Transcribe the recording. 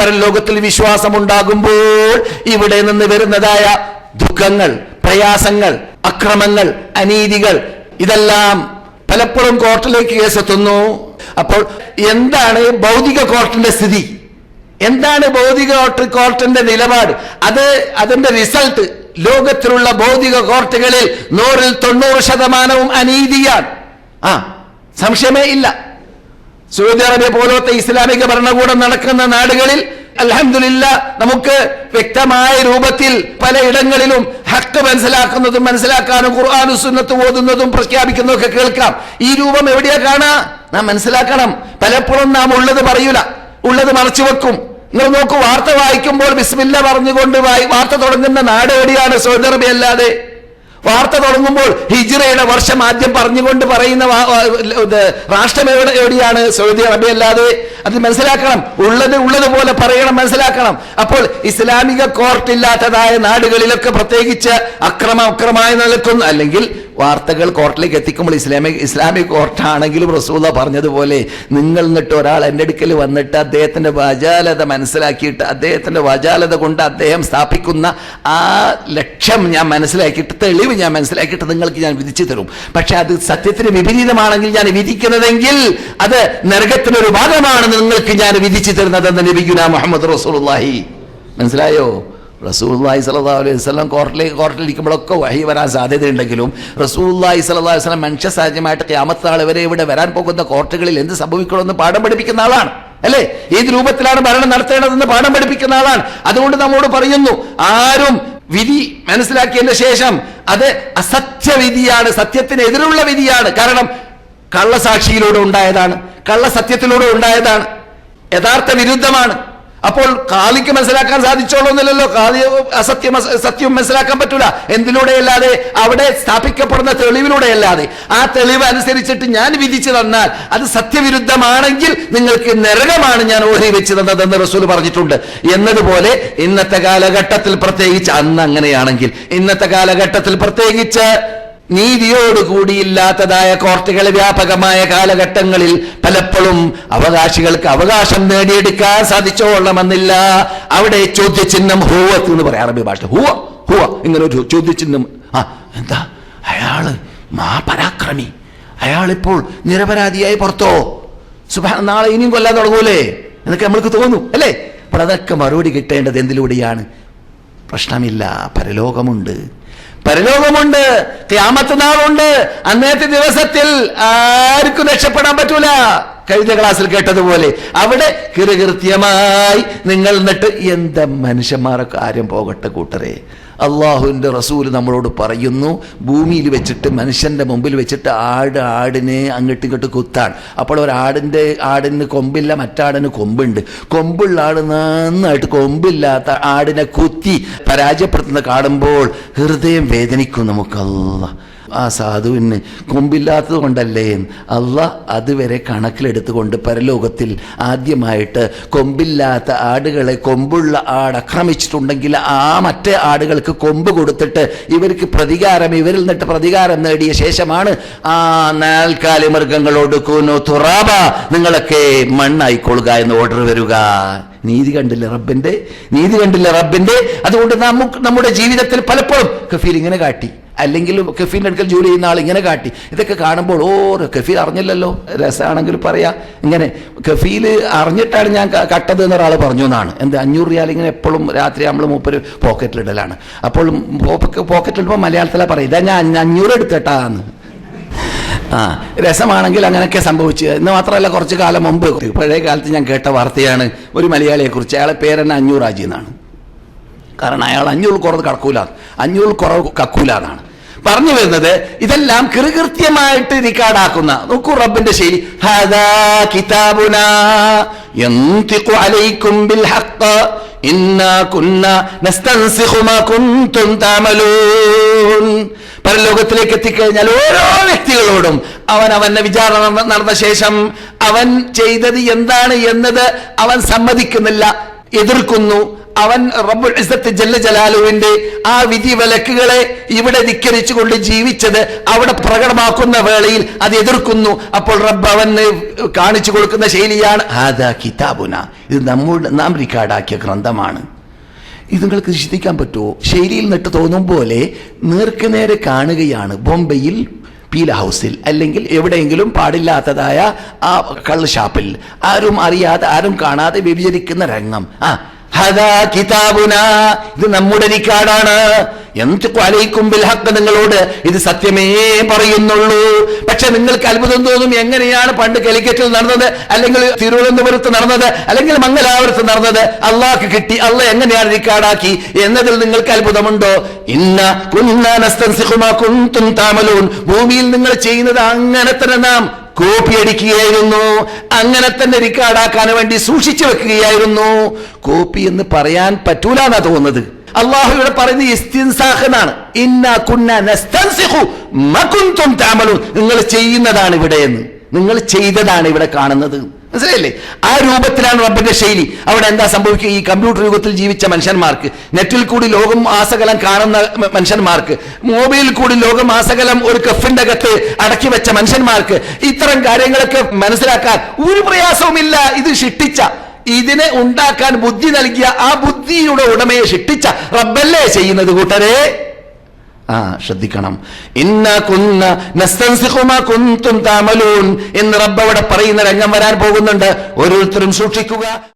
പരലോകത്തിൽ വിശ്വാസമുണ്ടാകുമ്പോൾ ഇവിടെ നിന്ന് വരുന്നതായ ദുഃഖങ്ങൾ പ്രയാസങ്ങൾ അക്രമങ്ങൾ അനീതികൾ ഇതെല്ലാം പലപ്പോഴും കോർട്ടിലേക്ക് കേസെത്തുന്നു. അപ്പോൾ എന്താണ് ഭൗതിക കോർട്ടിന്റെ സ്ഥിതി? എന്താണ് ഭൗതിക കോർട്ട് കോർട്ടിന്റെ നിലപാട്? അത് അതിന്റെ റിസൾട്ട് ലോകത്തിലുള്ള ഭൗതിക കോർട്ടുകളിൽ നൂറിൽ തൊണ്ണൂറ് ശതമാനവും അനീതിയാണ്. ആ സംശയമേ ഇല്ല. സൗദി അറേബ്യ പോലത്തെ ഇസ്ലാമിക ഭരണകൂടം നടക്കുന്ന നാടുകളിൽ അലഹമില്ല നമുക്ക് വ്യക്തമായ രൂപത്തിൽ പലയിടങ്ങളിലും ഹക്ക് മനസ്സിലാക്കുന്നതും മനസ്സിലാക്കാനും ഖുർആാനു സുന്നത്ത് ഓതുന്നതും പ്രഖ്യാപിക്കുന്നതും ഒക്കെ കേൾക്കാം. ഈ രൂപം എവിടെയാ കാണാ നാം മനസ്സിലാക്കണം. പലപ്പോഴും നാം ഉള്ളത് പറയൂല. ഉള്ളത് മറച്ചു വെക്കും. നിങ്ങൾ നോക്കൂ വാർത്ത വായിക്കുമ്പോൾ ബിസ്മില്ല പറഞ്ഞുകൊണ്ട് വാർത്ത തുടങ്ങുന്ന നാട് എവിടെയാണ്? സൗദി അറേബ്യ അല്ലാതെ. വാർത്ത തുടങ്ങുമ്പോൾ ഹിജിറയുടെ വർഷം ആദ്യം പറഞ്ഞുകൊണ്ട് പറയുന്ന രാഷ്ട്രം എവിടെ എവിടെയാണ്? സൗദി അറേബ്യ അല്ലാതെ. അത് മനസ്സിലാക്കണം. ഉള്ളത് ഉള്ളതുപോലെ പറയണം മനസ്സിലാക്കണം. അപ്പോൾ ഇസ്ലാമിക കോർട്ടില്ലാത്തതായ നാടുകളിലൊക്കെ പ്രത്യേകിച്ച് അക്രമ അക്രമമായി നിൽക്കുന്നു അല്ലെങ്കിൽ വാർത്തകൾ കോർട്ടിലേക്ക് എത്തിക്കുമ്പോൾ ഇസ്ലാമിക് ഇസ്ലാമിക് കോർട്ടാണെങ്കിലും റസൂല പറഞ്ഞതുപോലെ നിങ്ങൾ എന്നിട്ട് ഒരാൾ എന്റെ അടുക്കൽ വന്നിട്ട് അദ്ദേഹത്തിന്റെ വജാലത മനസ്സിലാക്കിയിട്ട് അദ്ദേഹത്തിന്റെ വജാലത കൊണ്ട് അദ്ദേഹം സ്ഥാപിക്കുന്ന ആ ലക്ഷ്യം ഞാൻ മനസ്സിലാക്കിയിട്ട് തെളിവ് ഞാൻ മനസ്സിലാക്കിയിട്ട് നിങ്ങൾക്ക് ഞാൻ വിധിച്ചു തരും. പക്ഷെ അത് സത്യത്തിന് വിപരീതമാണെങ്കിൽ ഞാൻ വിധിക്കുന്നതെങ്കിൽ അത് നരകത്തിനൊരു ഭാഗമാണ് നിങ്ങൾക്ക് ഞാൻ വിധിച്ചു തരുന്നത് തരുന്നതെന്ന് ലഭിക്കുന്ന മുഹമ്മദ് റസൂൽ മനസ്സിലായോ? റസൂല്ലായി സല്ലാ അലൈഹി വസ്ലം കോർട്ടിലേക്ക് കോർട്ടിലിരിക്കുമ്പോഴൊക്കെ വഹി വരാൻ സാധ്യതയുണ്ടെങ്കിലും റസൂല്ലായി സല്ലാ വസ്ലം മനുഷ്യ സാഹചര്യമായിട്ട് ക്യാമത്താൾ വരെ ഇവിടെ വരാൻ പോകുന്ന കോർട്ടുകളിൽ എന്ത് സംഭവിക്കണമെന്ന് പാഠം പഠിപ്പിക്കുന്ന ആളാണ്. അല്ലേ? ഏത് രൂപത്തിലാണ് ഭരണം നടത്തേണ്ടതെന്ന് പാഠം പഠിപ്പിക്കുന്ന ആളാണ്. അതുകൊണ്ട് നമ്മോട് പറയുന്നു ആരും വിധി മനസ്സിലാക്കിയതിന് ശേഷം അത് അസത്യവിധിയാണ് സത്യത്തിന് എതിരുള്ള വിധിയാണ്. കാരണം കള്ളസാക്ഷിയിലൂടെ ഉണ്ടായതാണ് കള്ളസത്യത്തിലൂടെ ഉണ്ടായതാണ് യഥാർത്ഥ വിരുദ്ധമാണ്. അപ്പോൾ കാളിക്ക് മനസ്സിലാക്കാൻ സാധിച്ചോളൊന്നില്ലല്ലോ കാളി അസത്യം സത്യം മനസ്സിലാക്കാൻ പറ്റൂല. എന്തിലൂടെയല്ലാതെ? അവിടെ സ്ഥാപിക്കപ്പെടുന്ന തെളിവിലൂടെയല്ലാതെ. ആ തെളിവ് അനുസരിച്ചിട്ട് ഞാൻ വിധിച്ചു തന്നാൽ അത് സത്യവിരുദ്ധമാണെങ്കിൽ നിങ്ങൾക്ക് നരകമാണ് ഞാൻ ഓഹരി വെച്ച് തന്നതെന്ന് റസൂൽ പറഞ്ഞിട്ടുണ്ട്. എന്നതുപോലെ ഇന്നത്തെ കാലഘട്ടത്തിൽ പ്രത്യേകിച്ച് അന്ന് അങ്ങനെയാണെങ്കിൽ ഇന്നത്തെ കാലഘട്ടത്തിൽ പ്രത്യേകിച്ച് നീതിയോടുകൂടിയില്ലാത്തതായ കോർട്ടുകൾ വ്യാപകമായ കാലഘട്ടങ്ങളിൽ പലപ്പോഴും അവകാശികൾക്ക് അവകാശം നേടിയെടുക്കാൻ സാധിച്ചോളണമെന്നില്ല. അവിടെ ചോദ്യചിഹ്നം ഹൂവത്ത് എന്ന് പറയാം അറബി ഭാഷ. ഹൂവ ഹൂവ. ഇങ്ങനെ ഒരു ചോദ്യചിഹ്നം. ആ എന്താ? അയാൾ മഹാപരാക്രമി അയാളിപ്പോൾ നിരപരാധിയായി പുറത്തോ? സുഭാ നാളെ ഇനിയും കൊല്ലാൻ തുടങ്ങൂലേ? എന്നൊക്കെ നമ്മൾക്ക് തോന്നും അല്ലേ? അപ്പോൾ അതൊക്കെ മറുപടി കിട്ടേണ്ടത് എന്തിലൂടെയാണ്? പ്രശ്നമില്ല പരലോകമുണ്ട്. പരലോകമുണ്ട് ക്യാമത്ത് നാളുണ്ട്. അന്നേത്തെ ദിവസത്തിൽ ആർക്കും രക്ഷപ്പെടാൻ പറ്റൂല. കഴിഞ്ഞ ക്ലാസ്സിൽ കേട്ടതുപോലെ അവിടെ കൃതകൃത്യമായി നിങ്ങൾ എന്നിട്ട് എന്താ മനുഷ്യന്മാരെ കാര്യം പോകട്ടെ കൂട്ടരെ? അള്ളാഹുവിന്റെ റസൂൽ നമ്മളോട് പറയുന്നു ഭൂമിയിൽ വെച്ചിട്ട് മനുഷ്യന്റെ മുമ്പിൽ വെച്ചിട്ട് ആട് ആടിനെ അങ്ങോട്ടും ഇങ്ങോട്ട് കുത്താണ്. അപ്പോൾ ഒരാടിന്റെ ആടിന് കൊമ്പില്ല മറ്റാടിന് കൊമ്പുണ്ട്. കൊമ്പുള്ള ആട് നന്നായിട്ട് കൊമ്പില്ലാത്ത ആടിനെ കുത്തി പരാജയപ്പെടുത്തുന്ന കാണുമ്പോൾ ഹൃദയം വേദനിക്കും നമുക്കല്ല. ആ സാധുവിന് കൊമ്പില്ലാത്തത് കൊണ്ടല്ലേ അല്ല അതുവരെ കണക്കിലെടുത്തുകൊണ്ട് പരലോകത്തിൽ ആദ്യമായിട്ട് കൊമ്പില്ലാത്ത ആടുകളെ കൊമ്പുള്ള ആട് ആക്രമിച്ചിട്ടുണ്ടെങ്കിൽ ആ മറ്റേ ആടുകൾക്ക് കൊമ്പ് കൊടുത്തിട്ട് ഇവർക്ക് പ്രതികാരം ഇവരിൽ നിന്നിട്ട് പ്രതികാരം നേടിയ ശേഷമാണ് ആ നാൽക്കാലി മൃഗങ്ങളോട് കൂനു തുറാബ നിങ്ങളൊക്കെ മണ്ണായിക്കൊള്ളുക എന്ന് ഓർഡർ വരിക. നീതി കണ്ടില്ല റബ്ബിന്റെ? നീതി കണ്ടില്ല റബ്ബിന്റെ? അതുകൊണ്ട് നമുക്ക് നമ്മുടെ ജീവിതത്തിൽ പലപ്പോഴും കഫീൽ ഇങ്ങനെ കാട്ടി. അല്ലെങ്കിൽ കഫീന്റെ അടുക്കൽ ജോലി ചെയ്യുന്ന ആൾ ഇങ്ങനെ കാട്ടി. ഇതൊക്കെ കാണുമ്പോൾ ഓ കഫീൽ അറിഞ്ഞില്ലല്ലോ. രസമാണെങ്കിൽ പറയാ. ഇങ്ങനെ കഫീൽ അറിഞ്ഞിട്ടാണ് ഞാൻ കട്ടത് എന്നൊരാൾ പറഞ്ഞു എന്നാണ്. എന്ത് അഞ്ഞൂറ് റിയാൽ ഇങ്ങനെ എപ്പോഴും രാത്രി നമ്മൾ മൂപ്പര് പോക്കറ്റിലിടലാണ്. അപ്പോൾ പോക്കറ്റിലിടുമ്പോൾ മലയാളത്തിലാണ് പറയും ഇതാ ഞാൻ അഞ്ഞ- അഞ്ഞൂറ് എടുത്തിട്ടാന്ന്. ആ രസമാണെങ്കിൽ അങ്ങനെയൊക്കെ സംഭവിച്ചു. എന്ന് മാത്രമല്ല കുറച്ച് കാലം മുമ്പ് പഴയ കാലത്ത് ഞാൻ കേട്ട വാർത്തയാണ് ഒരു മലയാളിയെക്കുറിച്ച്. അയാളെ പേരെന്നെ അഞ്ഞൂറ് ആജി എന്നാണ്. കാരണം അയാൾ അഞ്ഞൂറ് കുറവ് കടക്കൂല. അഞ്ഞൂറ് കുറവ് കക്കൂല എന്നാണ്. പറഞ്ഞു വരുന്നത് ഇതെല്ലാം കൃകൃത്യമായിട്ട് റിക്കാർഡാക്കുന്ന നോക്കൂ റബ്ബിന്റെ ശൈലി. പരലോകത്തിലേക്ക് എത്തിക്കഴിഞ്ഞാൽ ഓരോ വ്യക്തികളോടും അവൻ അവന്റെ വിചാരണ നടന്ന ശേഷം അവൻ ചെയ്തത് എന്താണ് എന്നത് അവൻ സമ്മതിക്കുന്നില്ല. എതിർക്കുന്നു. അവൻ റബ്ബുൽ ഇസ്സത്ത് ജല്ല ജലാലുവിന്റെ ആ വിധി വിലക്കുകളെ ഇവിടെ ധിക്കരിച്ചുകൊണ്ട് ജീവിച്ചത് അവിടെ പ്രകടമാക്കുന്ന വേളയിൽ അത് എതിർക്കുന്നു. അപ്പോൾ റബ്ബ് അവന് കാണിച്ചു കൊടുക്കുന്ന ശൈലിയാണ് ആദാ കിതാബുന. ഇത് നമ്മുടെ നാം റിക്കാർഡാക്കിയ ഗ്രന്ഥമാണ്. ഇത് നിങ്ങൾക്ക് ചിന്തിക്കാൻ പറ്റുമോ? ശൈലിയിൽ നിട്ട് തോന്നും പോലെ നേർക്കുനേരെ കാണുകയാണ് ബോംബെയിൽ പീല ഹൗസിൽ അല്ലെങ്കിൽ എവിടെയെങ്കിലും പാടില്ലാത്തതായ ആ കള്ള് ഷാപ്പിൽ. ആരും അറിയാതെ ആരും കാണാതെ വ്യഭിചരിക്കുന്ന രംഗം. ആ ഇത് നമ്മുടെ ഹക്ക് നിങ്ങളോട് ഇത് സത്യമേ പറയുന്നുള്ളൂ. പക്ഷെ നിങ്ങൾക്ക് അത്ഭുതം തോന്നും എങ്ങനെയാണ് പണ്ട് കലിക്കറ്റിൽ നടന്നത് അല്ലെങ്കിൽ തിരുവനന്തപുരത്ത് നടന്നത് അല്ലെങ്കിൽ മംഗലാപുരത്ത് നടന്നത്. അള്ളാഹ്ക്ക് കിട്ടി അള്ള എങ്ങനെയാണ് റിക്കാർഡാക്കി എന്നതിൽ നിങ്ങൾക്ക് അത്ഭുതമുണ്ടോ? ഇന്ന താമലൂൻ. ഭൂമിയിൽ നിങ്ങൾ ചെയ്യുന്നത് അങ്ങനെ തന്നെ നാം. കോപ്പി അടിക്കുകയായിരുന്നു. അങ്ങനെ തന്നെ റിക്കാർഡാക്കാൻ വേണ്ടി സൂക്ഷിച്ചു വെക്കുകയായിരുന്നു. കോപ്പി എന്ന് പറയാൻ പറ്റൂല തോന്നുന്നത്. അള്ളാഹു ഇവിടെ പറയുന്നത് കുന്ന നസ്തൻസിഖു നിങ്ങൾ ചെയ്യുന്നതാണ് ഇവിടെ എന്ന്. നിങ്ങൾ ചെയ്തതാണ് ഇവിടെ കാണുന്നത്. മനസ്സിലായില്ലേ? ആ രൂപത്തിലാണ് റബ്ബിന്റെ ശൈലി. അവിടെ എന്താ സംഭവിക്കുക? ഈ കമ്പ്യൂട്ടർ യുഗത്തിൽ ജീവിച്ച മനുഷ്യന്മാർക്ക് നെറ്റിൽ കൂടി ലോകം ആസകലം കാണുന്ന മനുഷ്യന്മാർക്ക് മൊബൈലിൽ കൂടി ലോകം ആസകലം ഒരു കഫിന്റെ അകത്ത് അടക്കി വെച്ച മനുഷ്യന്മാർക്ക് ഇത്തരം കാര്യങ്ങളൊക്കെ മനസ്സിലാക്കാൻ ഒരു പ്രയാസവുമില്ല. ഇത് ഷിട്ടിച്ച ഇതിനെ ഉണ്ടാക്കാൻ ബുദ്ധി നൽകിയ ആ ബുദ്ധിയുടെ ഉടമയെ ഷിട്ടിച്ച റബ്ബല്ലേ ചെയ്യുന്നത് കൂട്ടരെ? ആ ശ്രദ്ധിക്കണം. ഇന്ന കുന്ന എന്ന് റബ്ബ് അവിടെ പറയുന്ന രംഗം വരാൻ പോകുന്നുണ്ട്. ഓരോരുത്തരും സൂക്ഷിക്കുക.